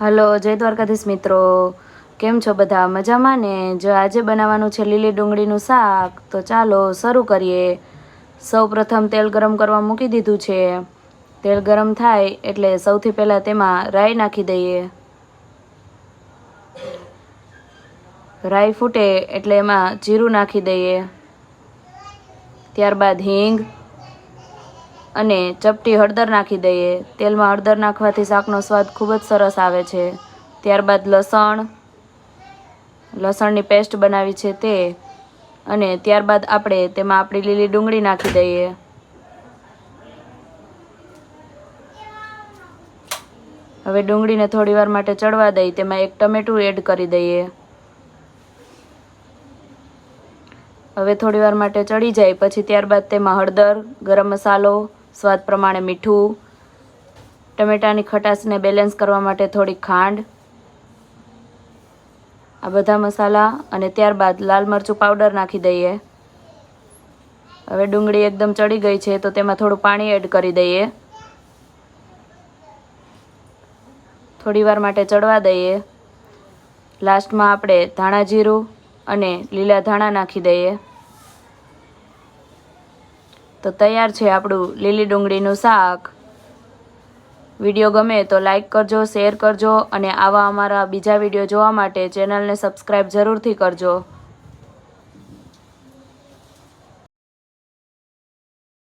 Hello, જય દ્વારકાધીશ મિત્રો. કેમ છો બધા? મજામાં ને? જો આજે બનાવવાનું છે લીલી ડુંગળીનું શાક, તો ચાલો શરૂ કરીએ. સૌ પ્રથમ તેલ ગરમ કરવા મૂકી દીધું છે. તેલ ગરમ થાય એટલે સૌથી પહેલાં તેમાં રાઈ નાખી દઈએ. રાઈ ફૂટે એટલે એમાં જીરું નાખી દઈએ. ત્યારબાદ હિંગ અને ચપટી હળદર નાખી દઈએ. તેલમાં હળદર નાખવાથી શાકનો સ્વાદ ખૂબ જ સરસ આવે છે. ત્યારબાદ લસણ, લસણની પેસ્ટ બનાવી છે તે. અને ત્યારબાદ આપણે તેમાં આપણી લીલી ડુંગળી નાખી દઈએ. હવે ડુંગળીને થોડીવાર માટે ચડવા દઈ. તેમાં એક ટમેટું એડ કરી દઈએ. હવે થોડીવાર માટે ચડી જાય. પછી ત્યારબાદ તેમાં હળદર, ગરમ મસાલો સ્વાદ પ્રમાણે મીઠું, ટમેટાની ખટાશને બેલેન્સ કરવા માટે થોડી ખાંડ, આ બધા મસાલા અને ત્યારબાદ લાલ મરચું પાવડર નાખી દઈએ. હવે ડુંગળી એકદમ ચડી ગઈ છે, તો તેમાં થોડું પાણી એડ કરી દઈએ. થોડીવાર માટે ચડવા દઈએ. લાસ્ટમાં આપણે ધાણા જીરું અને લીલા ધાણા નાખી દઈએ. તો તૈયાર છે આપણું લીલી ડુંગળીનું શાક. વીડિયો ગમે તો લાઈક કરજો, શેર કરજો અને આવા અમારા બીજા વીડિયો જોવા માટે ચેનલને સબસ્ક્રાઈબ જરૂરથી કરજો.